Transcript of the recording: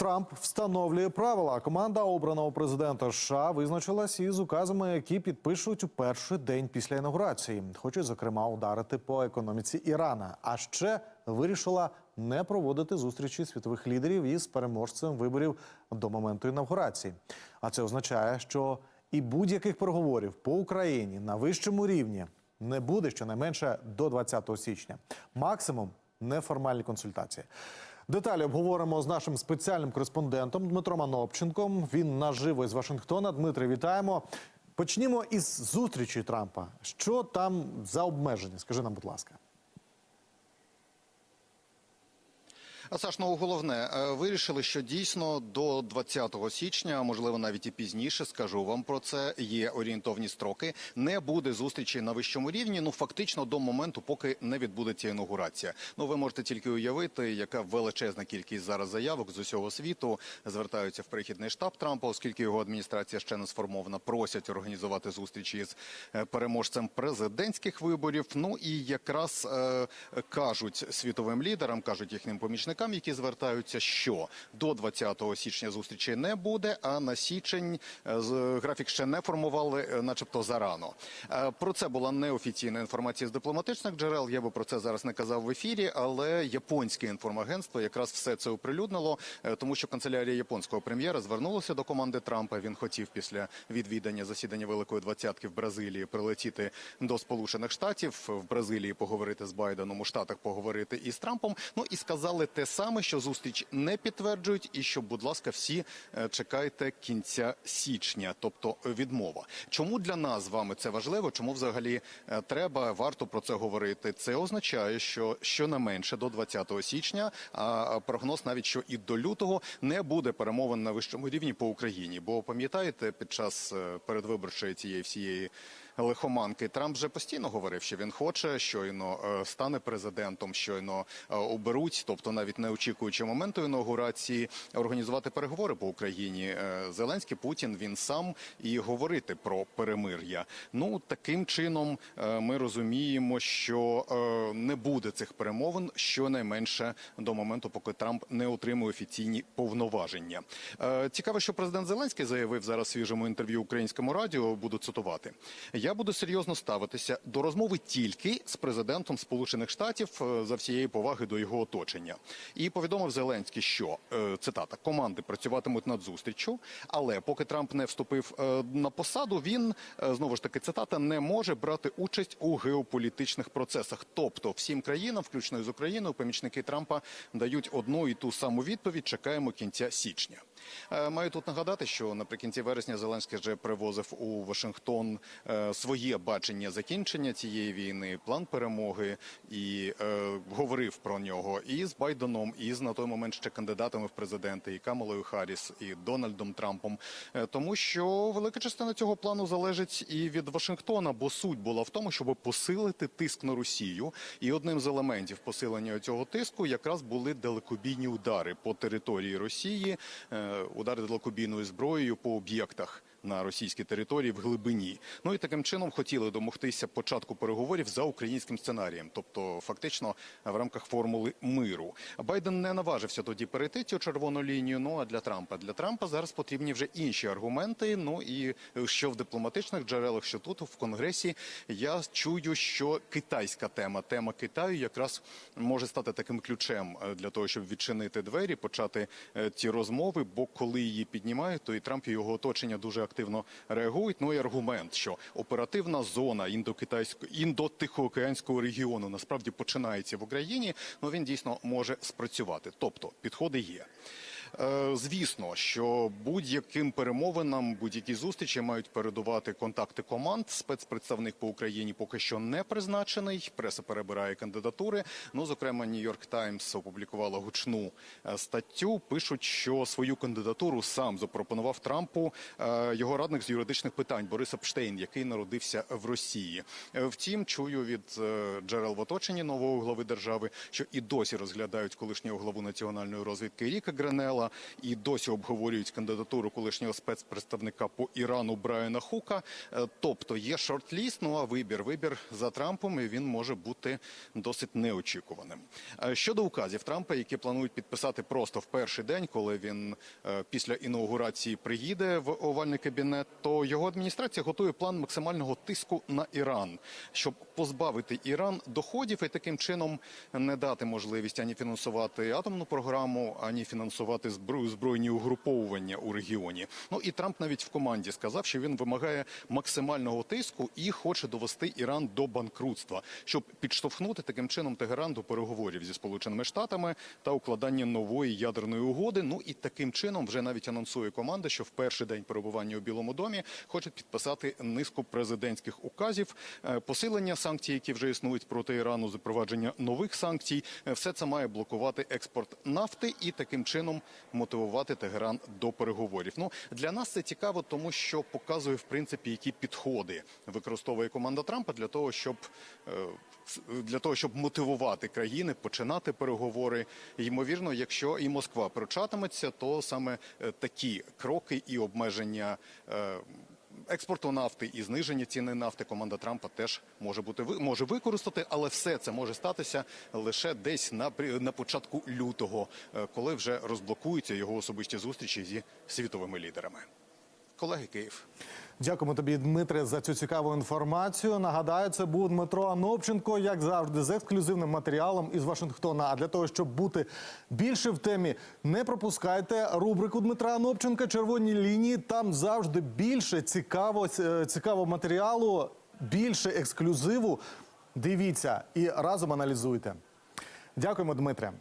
Трамп встановлює правила. Команда обраного президента США визначилась із указами, які підпишуть у перший день після інаугурації. Хочуть, зокрема, ударити по економіці Ірана. А ще вирішила не проводити зустрічі світових лідерів із переможцем виборів до моменту інаугурації. А це означає, що і будь-яких переговорів по Україні на вищому рівні не буде щонайменше до 20 січня. Максимум неформальні консультації. Деталі обговоримо з нашим спеціальним кореспондентом Дмитром Анопченком. Він наживо із Вашингтона. Дмитре, вітаємо. Почнімо із зустрічі Трампа. Що там за обмеження? Скажи нам, будь ласка. А Саш, ну головне, е, вирішили, що дійсно до 20 січня, можливо, навіть і пізніше, скажу вам про це. Є орієнтовні строки. Не буде зустрічі на вищому рівні. Ну фактично до моменту, поки не відбудеться інаугурація. Ну ви можете тільки уявити, яка величезна кількість зараз заявок з усього світу звертаються в перехідний штаб Трампа, оскільки його адміністрація ще не сформована, просять організувати зустрічі з е, переможцем президентських виборів. Ну і якраз е, кажуть світовим лідерам, кажуть їхнім помічникам, які звертаються, що до 20 січня зустрічі не буде. А на січень е, графік ще не формували, е, начебто зарано. Е, Про це була неофіційна інформація з дипломатичних джерел. Я би про це зараз не казав в ефірі, але японське інформагентство якраз все це оприлюднило, тому що канцелярія японського прем'єра звернулася до команди Трампа. Він хотів після відвідання засідання Великої двадцятки в Бразилії прилетіти до Сполучених Штатів в Бразилії поговорити з Байденом у Штатах, поговорити із Трампом. Ну і сказали те саме, що зустріч не підтверджують, і що, будь ласка, всі е, чекайте кінця січня, тобто відмова. Чому для нас з вами це важливо? Чому взагалі е, треба варто про це говорити? Це означає, що щонайменше до 20 січня, а прогноз навіть що і до лютого не буде перемовин на вищому рівні по Україні. Бо пам'ятаєте, під час е, передвиборчої цієї всієї лихоманки Трамп вже постійно говорив, що він хоче, щойно е, стане президентом, щойно е, оберуть, тобто навіть не очікуючи моменту інаугурації, організувати переговори по Україні. Е, Зеленський Путін він сам і говорити про перемир'я. Ну таким чином ми розуміємо, що не буде цих перемовин щонайменше до моменту, поки Трамп не отримує офіційні повноваження. Цікаво, що президент Зеленський заявив зараз в свіжому інтерв'ю українському радіо. Буду цитувати: я буду серйозно ставитися до розмови тільки з президентом Сполучених Штатів е, за всієї поваги до його оточення. І повідомив Зеленський, що е, цитата команди працюватимуть над зустріччю, але поки Трамп не вступив е, на посаду, він знову ж таки цитата не може брати участь у геополітичних процесах. Тобто всім країнам, включно із Україною, помічники Трампа дають одну і ту саму відповідь. Чекаємо кінця січня. Маю тут нагадати, що наприкінці вересня Зеленський вже привозив у Вашингтон своє бачення закінчення цієї війни, план перемоги і е, говорив про нього і з Байденом, і з на той момент ще кандидатами в президенти, і Камалою Харріс, і Дональдом Трампом. Е, тому що велика частина цього плану залежить і від Вашингтона, бо суть була в тому, щоб посилити тиск на Росію. І одним з елементів посилення цього тиску якраз були далекобійні удари по території Росії, е, удари далекобійною зброєю по об'єктах. На російській території в глибині, ну і таким чином хотіли домогтися початку переговорів за українським сценарієм, тобто фактично в рамках формули миру. Байден не наважився тоді перейти цю червону лінію. Ну а для Трампа для Трампа зараз потрібні вже інші аргументи. Ну і що в дипломатичних джерелах, що тут в конгресі, я чую, що китайська тема, тема Китаю, якраз може стати таким ключем е, для того, щоб відчинити двері, почати е, ці розмови. Бо коли її піднімають, то і Трамп і його оточення дуже реагують. Ну і аргумент, що оперативна зона індокитайського індотихоокеанського регіону насправді починається в Україні. Ну він дійсно може спрацювати. Тобто підходи є. Е, Звісно, що будь-яким перемовинам, будь-які зустрічі мають передувати контакти команд. Спецпредставник по Україні поки що не призначений. Преса перебирає кандидатури. Ну, зокрема, Нью-Йорк Таймс опублікувала гучну е, статтю. Пишуть, що свою кандидатуру сам запропонував Трампу е, його радник з юридичних питань Борис Епштейн, який народився в Росії. Втім, чую від джерел в оточенні нового глави держави, що і досі розглядають колишнього главу національної розвідки Ріка Гренела. Трампа і досі обговорюють кандидатуру колишнього спецпредставника по Ірану Брайана Хука. Е, Тобто є шорт-ліст, ну а вибір. Вибір за Трампом і він може бути досить неочікуваним. Е, Щодо указів Трампа, які планують підписати просто в перший день, коли він е, після інаугурації приїде в овальний кабінет, то його адміністрація готує план максимального тиску на Іран, щоб позбавити Іран доходів і таким чином не дати можливість ані фінансувати атомну програму, ані фінансувати зброю збройні угруповування у регіоні. Ну і Трамп навіть в команді сказав, що він вимагає максимального тиску і хоче довести Іран до банкрутства, щоб підштовхнути таким чином Тегеран до переговорів зі сполученими штатами та укладання нової ядерної угоди. Ну і таким чином вже навіть анонсує команда, що в перший день перебування у Білому домі хочуть підписати низку президентських указів, Е, посилення санкцій, які вже існують проти Ірану, запровадження нових санкцій. Е, Все це має блокувати експорт нафти і таким чином мотивувати Тегеран до переговорів. Ну для нас це цікаво, тому що показує в принципі, які підходи використовує команда Трампа для того, щоб е, для того, щоб мотивувати країни починати переговори. Ймовірно, якщо і Москва прочатиметься, то саме е, такі кроки і обмеження. Експорту нафти і зниження ціни нафти команда Трампа теж може бути може використати, але все це може статися лише десь на на початку лютого, е, коли вже розблокуються його особисті зустрічі зі світовими лідерами. Колеги Київ. Дякуємо тобі, Дмитре, за цю цікаву інформацію. Нагадаю, це був Дмитро Анопченко, як завжди, з ексклюзивним матеріалом із Вашингтона. А для того, щоб бути більше в темі, не пропускайте рубрику Дмитра Анопченка Червоні лінії. Там завжди більше цікаво, е, цікавого матеріалу, більше ексклюзиву. Дивіться і разом аналізуйте. Дякуємо, Дмитре.